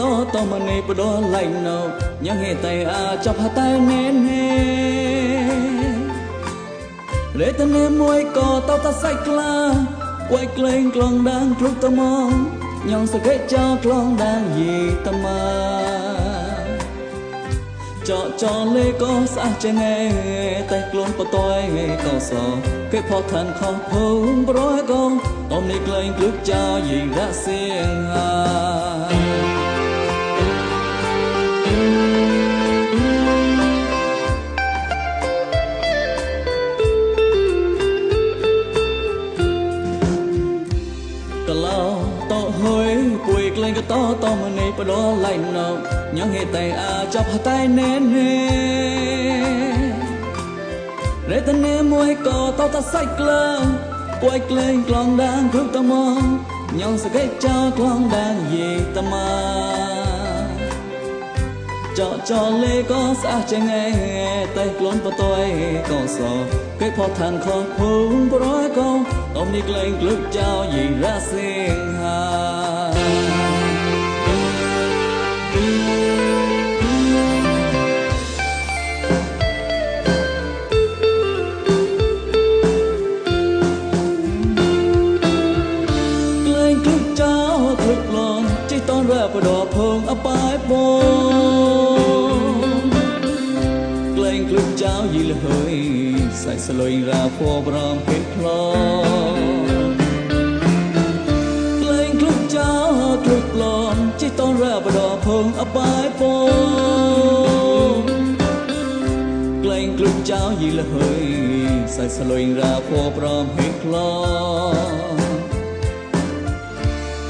តោតោមនីបដឡៃណោញ៉ាងហេតៃអាចប់ហតៃណែណែរេតនេមួយក៏តោតសៃក្លាពួយក្លែងក្លងដាងគ្រុកតមងញ៉ងសកេចោក្លងដាងយីតមាចកចលេក៏ស្អះចេងឯតែខ្លួនបតយក៏សគេផឋានខុសភងប្រយក៏តមនេះក្លែងគឹកចោយីរៈសៀងហាកឡោ តោហុយពួយក្លែងក៏តោតមនេះបដឡៃណោញ៉ងហេតៃអាចប់ហតៃណែណែរេតនេមួយក៏តោតសៃក្លើពួយក្លែងក្លងដាងគ្រប់តមងញ៉ងសកេចោក្លងដាងយេតមា ចកចលេក៏ស្អះចេងឯតែខ្លួនបតយក៏សគេផឋានខុសភូមិប្រយក៏អមនេះក្លែងក្លឹកចោយីរះសៀងហាក្លែងក្លឹកចោក្លឹកលនជីតនរ៉ាបដភងអបា ហើយសាច់ស្លុយរាភ័ប្រំពេកផ្លោក្លែងក្លឹកចៅក្លឹកឡនជីតនរាបដភងអបាយបងក្លែងក្លឹកចៅយីលហើយសាច់ស្លុយរាភ័ប្រំពេកផ្លោ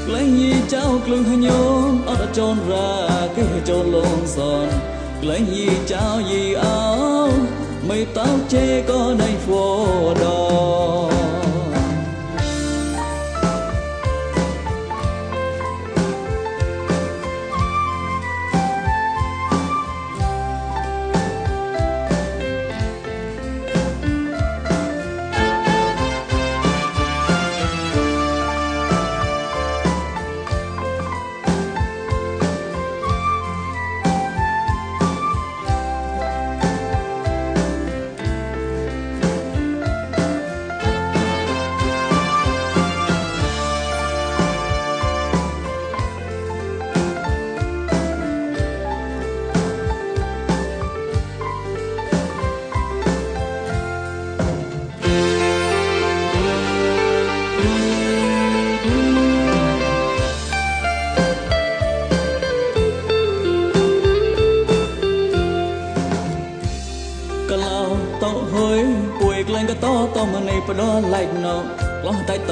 ក្លែងយីចៅក្លឹងហញោមអត់ចនរាគេចូលលងសនក្លែងយីចៅយីអោ មិនតោជេក៏ណៃហ្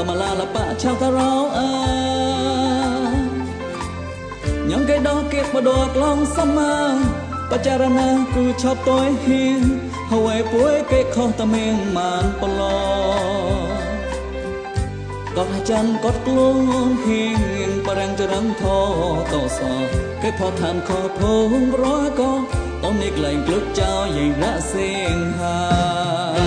មឡាលបៈឆៅតរោអើញ៉ងគេដោគេបដក្លងសមមាបចារណាគូឈប់តយហ៊ីហើយពួយគេខុសតមៀងមានបឡោកត់ចាំកត់ក្លងហៀងបរាំងចរំធតសគេផឋានខភងរកតននេះក្លែងក្លឹកចោយៃរៈសៀងហាក្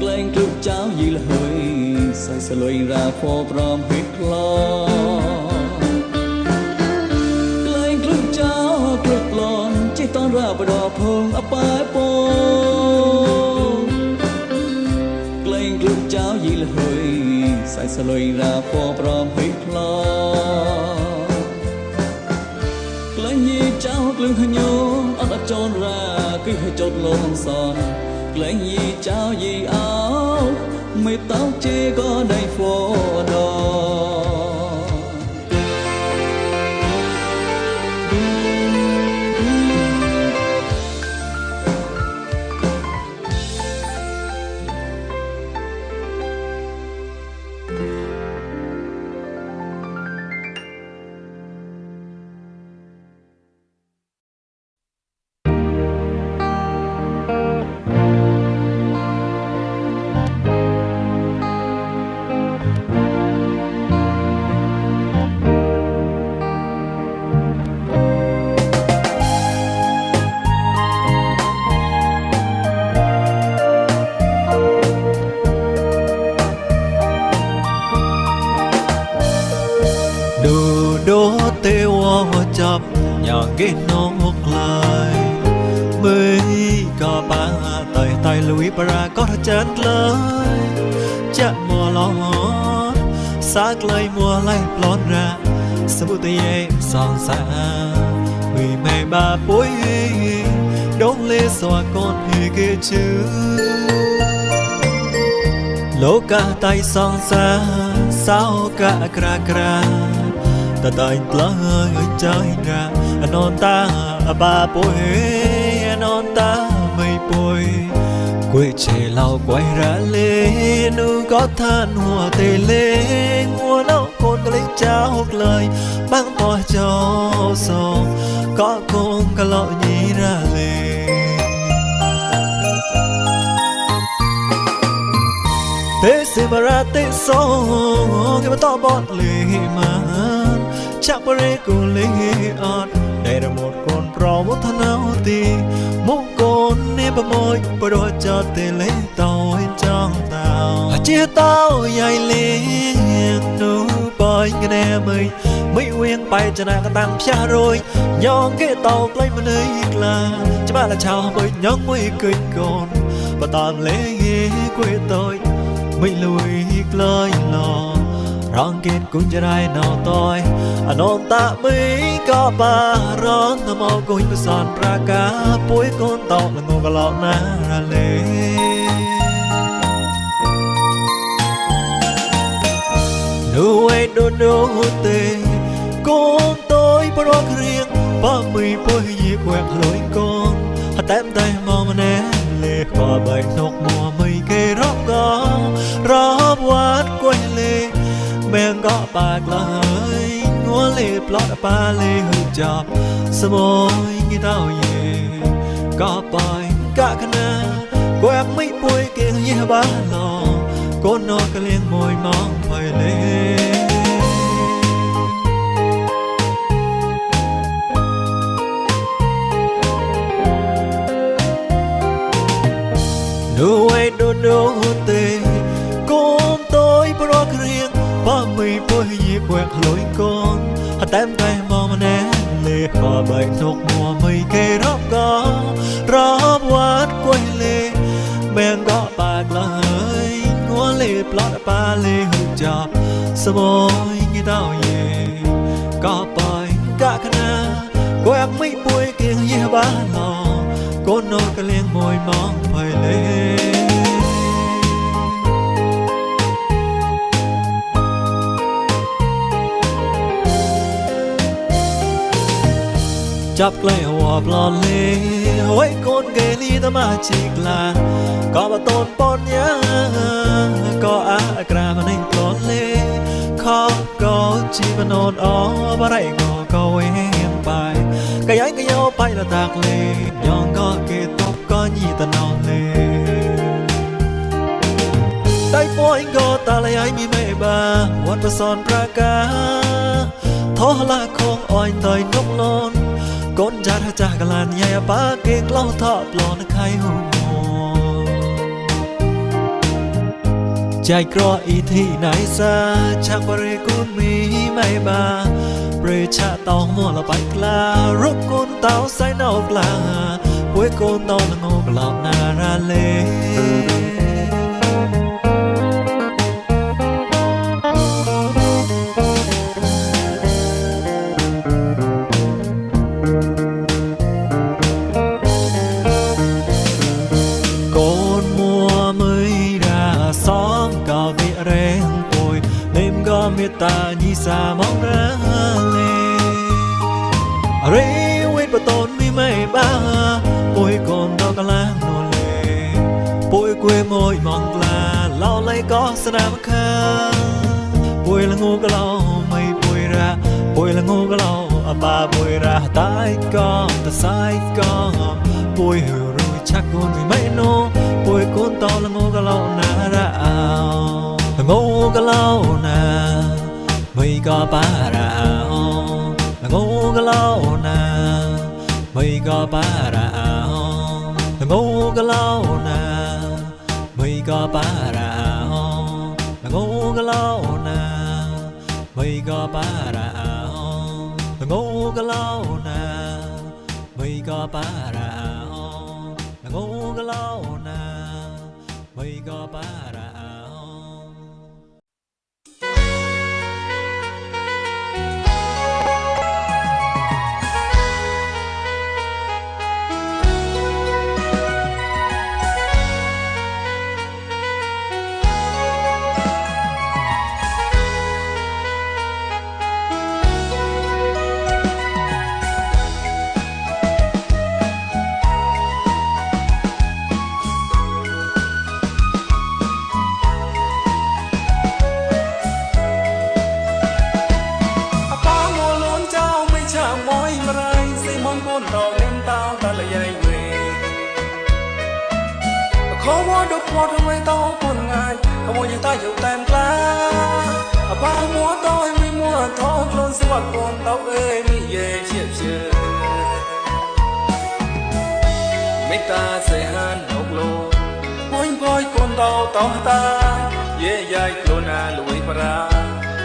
ក្លែងគឹកចៅយីលហើយសាច់ស្លុយរាភ័ប្រំហិតក្លោក្លែងគឹកចៅគឹកលនជីតនរាបដភងអបាយពងក្លែងគឹកចៅយីលហើយសាច់ស្លុយរាភ័ប្រំហិតក្លោក្លែងយីចៅក្លឹងហញោអត់ ចនរាគឺឲ្យចោតលងសនក្លែងយីចៅយីអោមិនតោជេក៏ដៃហ្វដ គេនងឡើយមើក៏បាតៃតៃលួយប្រាក៏ចានឡើយចាក់មួឡងសាក្លៃមួឡៃប្លន់រាសមុទ្រយេសងសាវិមេបាពុយដងលេសវកូនភីគេជឿលោកកាតៃសងសាសោកាក្រាក្រា À, ta ta in hơi ai cha in ga anon ta ba poi anon à, ta, mây poi quê trẻ lao quay ra lê nu có than hòa tề lê. Ngua nấu con lấy cha hụt lời băng tòa cho sò. Có con cả lọ nhí ra lê. Thế mà ra tê so cái mà to bọt lê mà. ចាប់រីកូនលេងអត់ដែលរមត់កូនប្រមកថ្នោទីមកកូននេះប្រមួយប្រចតទេលេតោចង់តោជាតោយាយលេងទូបាញ់គ្នាមើលមិនវៀងបែចណាកតាំងផ្ទះរួយញងគេតោក្លែងមនីក្លាច្បាស់លឆោមួយញងមួយគិចកូនបតាមលេងគួយតូចមិនលួយក្លែងឡោ រងគេតគុញចរៃណោតយអនន្តមីក៏បារងតមកគុញប្រសនប្រកាពួយកូនតោលងកឡោណារលេនូវេដូនូទេកូនតយប្រករៀងបើមីពុយយីគួរក្លួយកូនអតែមតែមកម្នេលេក៏បែកទុកមួមីគេរកក៏រាប់វត្តគួយលេ មែងក៏បាក់ឡើយងួលេប្លត់ប៉ាលេហឺចាប់សមយគីតោយេក៏បាយកកណាគួយមិនពុយគេយេបាឡោកូននកលៀងមួយមកໄວលេ Sa môi như tao về Có bày cả khả na Quẹt mấy bôi kiêng dê bà lò កូននៅកលៀងមួយមកភ័យលេ ចាប់ក្លែងវ៉ាប្លន់លេហួយកូនគេលីតមកជីក្លាក៏បតូនបនយ៉ាក៏អាក្រាមនេះប្លន់លេខកក៏ជីបណូនអបរៃងក៏វេងបាយកាយកាយោបៃលតាក់លេយ៉ងក៏គេតបក៏ញីតណោលេដៃពួយក៏តាលៃមីមេបាវត្តបសនប្រកាថោះឡាខង អយតៃនុកលនកូនចាស់ចាស់កលានយាយប៉ាគេក្លោថោប្លន់ខៃហូមចៃក្រអ៊ីធីណៃសាឆាក់បរិគុណមីម៉ៃបាប្រេឆាតោមួលបៃក្លារុកកូនតោសៃណោក្លាពួយកូនតោលងក្លោកណារ៉ាលេកូ រ៉ោងូកឡោណាបីក៏បារ៉ោងូកឡោណាបីក៏បារ៉ោងូកឡោណាបីក៏បារ៉ោងូកឡោណាបីក៏បារ៉ោ វដពតមិនតោពុនងាយខមួយតាយកតែមក្លាអប៉ាមកតោមិនមកតោខ្លួនស្វាត់កូនតោអេមីយេជាជាមេតាសេហានលោកលោពួយពួយកូនតោតោតាយេយាយខ្លួនណាលួយប្រា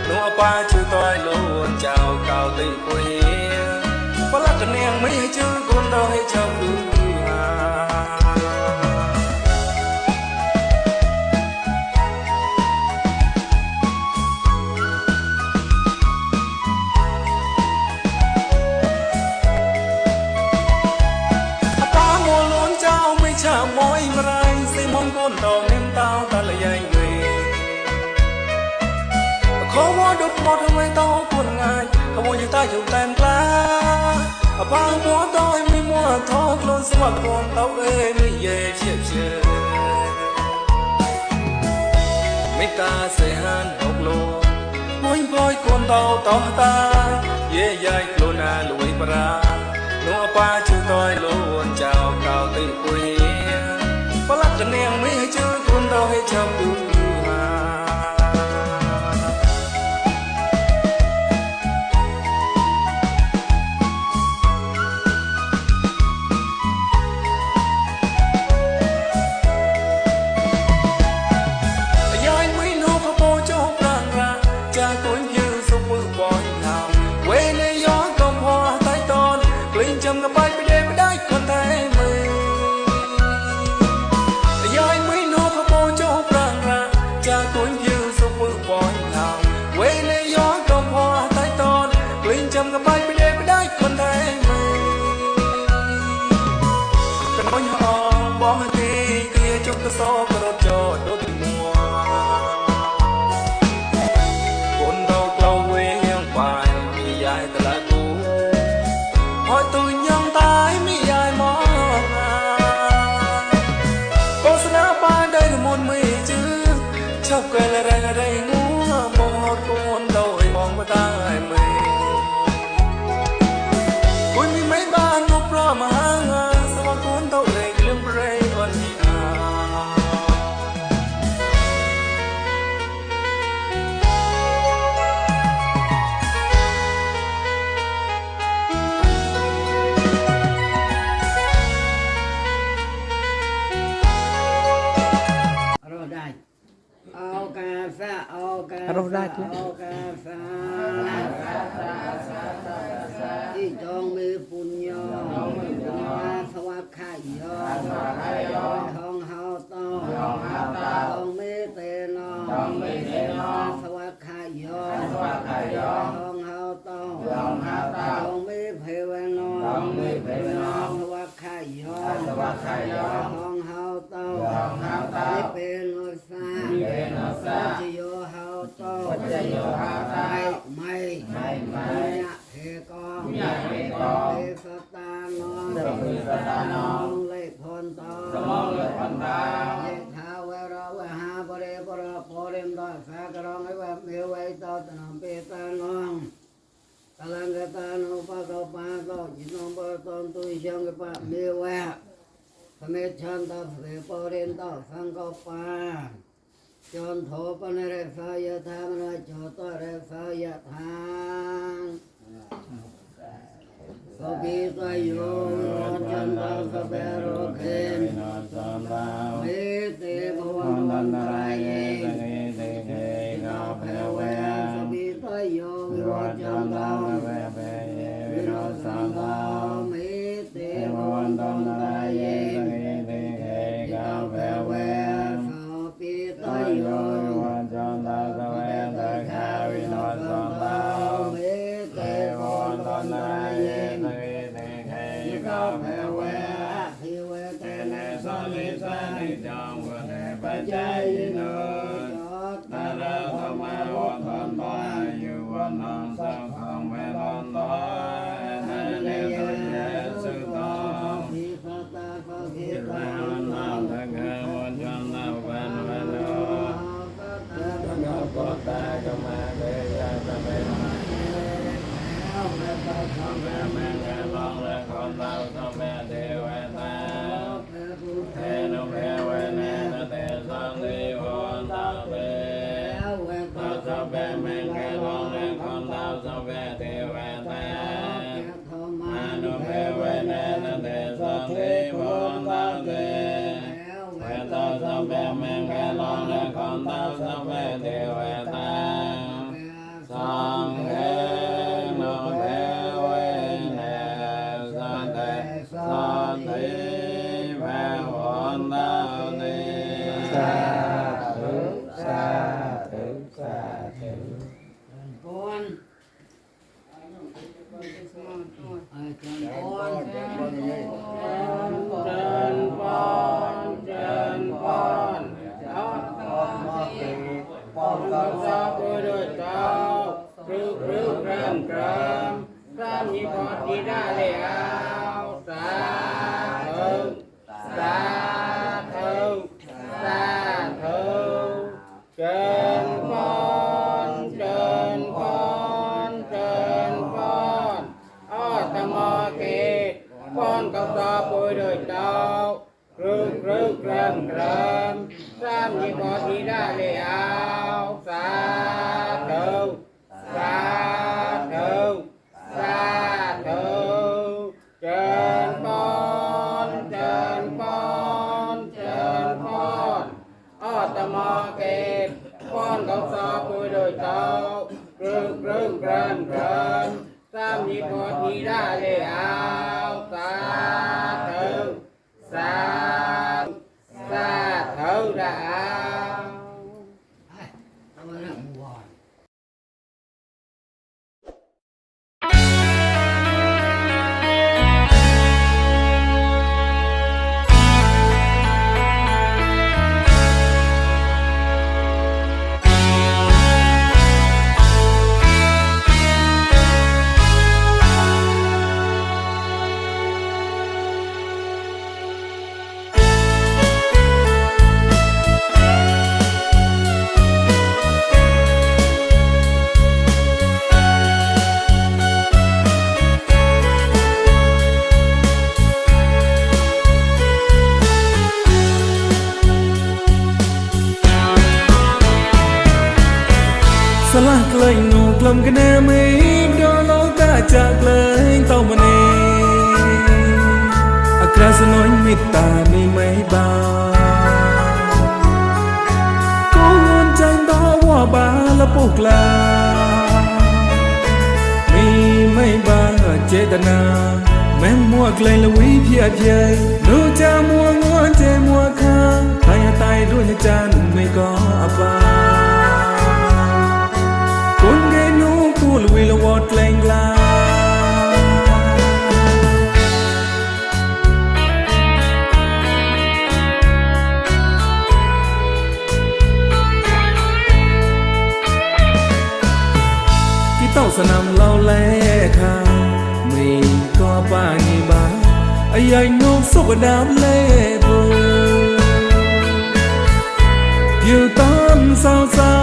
នោះអបាជឿតយលូនចៅកៅទីពុយបលកនាងមិនជឿកូនតោឲ្យចាំគូហា វដពតមិនតោពុនងាយខមួយតាយកតែមក្លាអប៉ាមកតោមិនមកថោខ្លួនស្វាត់កូនតោអេមីយេជាជាមេតាសេហានលោកលោពួយពួយកូនតោតោតាយេយាយខ្លួនណាលួយប្រានោះអប៉ាជឿតយលូនចៅកៅទីពុយបលកនាងមិនជឿគុនតោឲ្យចាំគូ មកប្រមហាងសវគុនទៅលេងលឹមរែង ยองทองเฮาตองทองเมเตนองสวัสดิ์ขายองทองเฮาตองทองเมเพวนองสวัสดิ์ขายอทองเฮาตองนิเปโนซาปัจโยเฮาตองไม่ไม่ไม่ยะเทกองเทสตานอง นตอสมองเลขพนตาเยทาเวรเวหาปเรปรปเริมตสากรองไอวะเมวัยตตนัมเปตานองกลังกตานุปะกปาโตจินงปะตนตุยชังกปะเมวะสเมชันตสเรปเรนตสังกปาจนโถปนเรสายธามนาจตเรสายธาม สบิตโยจันตาสเปโรเคนเมติภวันวันตรายเย มีพอดีได้แล้วสาธุสาธุสาธุเจิญพรเจิญพรเจิญพรอ้อตมอเกตพรกับสาบุรุษเจ้าพรึกพรึกรำกรำสามีพอดีได้แล้ว ดนอากาศน้อยมิตามีไม่บาก็วนใจต่อว่าบาละปุกลา มีไม่บาเจตนา แม่มัวไกลละวิเพียเพียดูจะมัวงัวเจมัวคาตายตายด้วยจันไม่ก็อปา แกลงกลาที่เต้าสนามเราแลค่ะมีก็ป้างีบาไอ้ยัยนกสุกดามเล่บูอยู่ตอนสาวสาว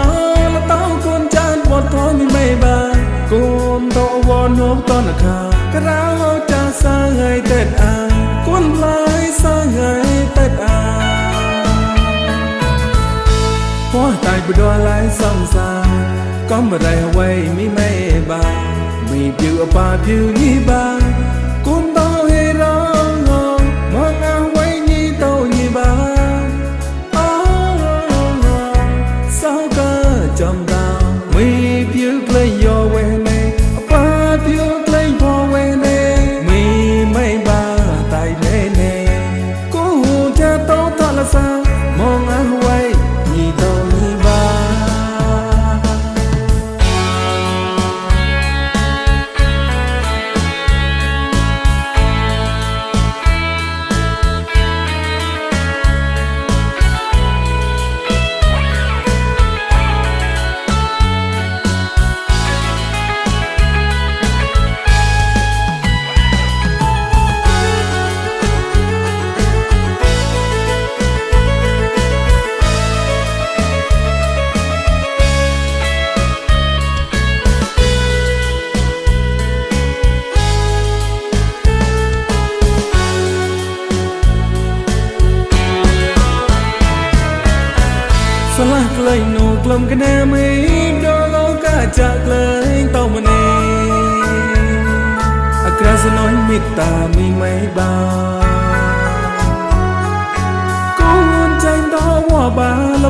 แล้ว เต็ดอายคนลายสร้างให้เต็ดอางพอตายบุดอลายสองสาวก็เมื่อไรเอาไว้มีไม่บางมีผิวป่าผิวนี้บาง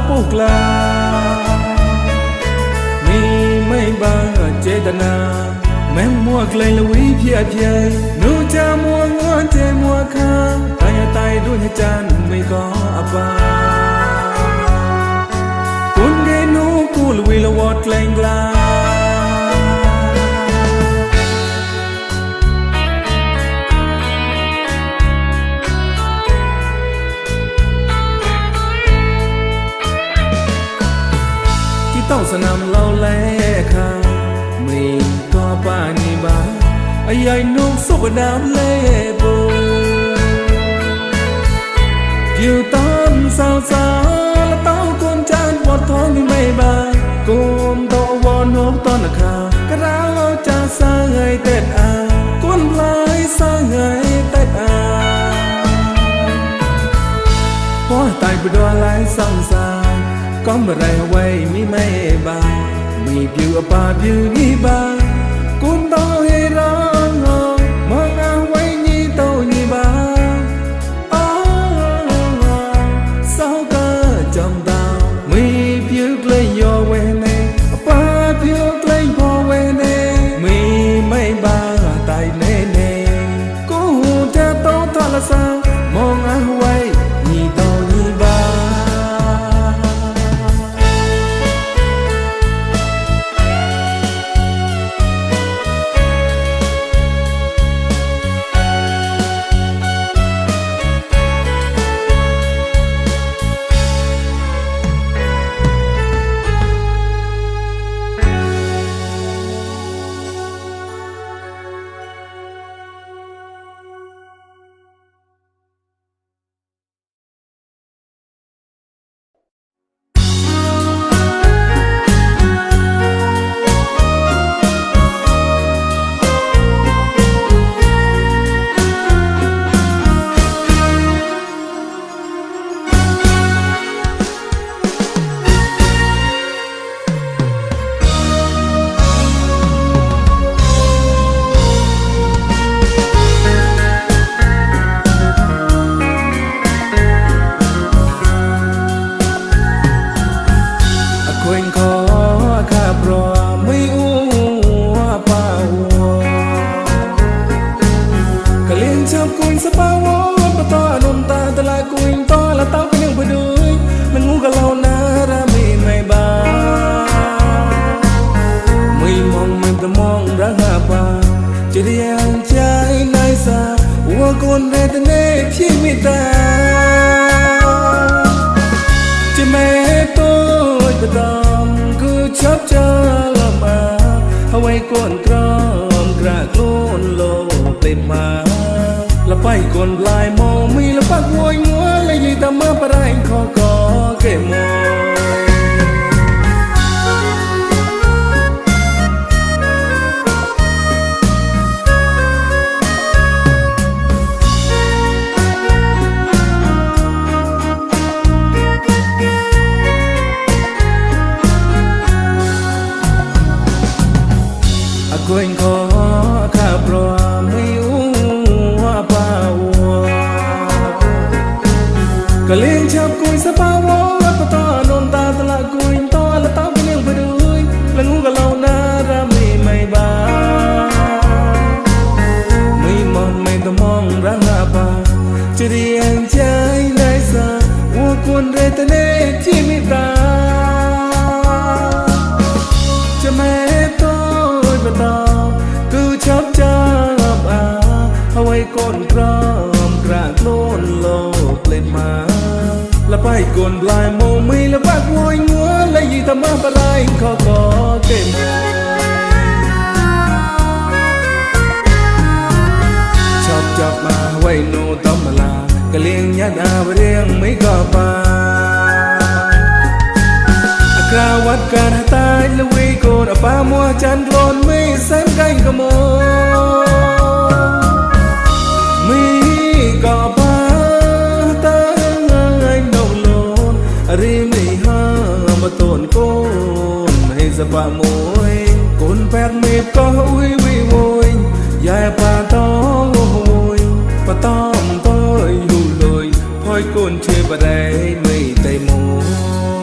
ผู้กลามีไม่บางเจตนา แม้มัวไกลละวิเพียเพียนูจะมัวงอเจมัวคาตายตายด้วยจันไม่ก่อบาคุณเกนูกูลวิลวอดแกลงกลา សណាំឡោលែខាងមីងក៏បានីបាអាយ៉ៃនងសុខដាមលេបូយូតាមសោសាលតោកូនចានបត់ថងនេះមិនបានកូនតោវនងតនខាក្រៅចាសាហើយតេតអាកូនផ្លាយសាហើយតេតអាពោះតែបដលហើយសង្សា ကောင်းပရိုင်ဝိုင်မိမဲပါမိပြူအပါပြူကြီးပါ បន្លាយមកមីលបាក់មួយមួយលេយីតាមប្រែងខកគេមក អាណាវរៀងមិនក៏បានអក្រាវត្តកានតាយលវីកូនអបាមួចាន់ខ្លួនមីសែនកាញ់កមោមីក៏បានតាងាយនៅលូនរីមីហាមកតូនកូនឲ្យសបាមួយកូនប៉ែតមីក៏អ៊ុយវីមួយយ៉ែប៉ា កូនឈើបរៃមិនតែមួយ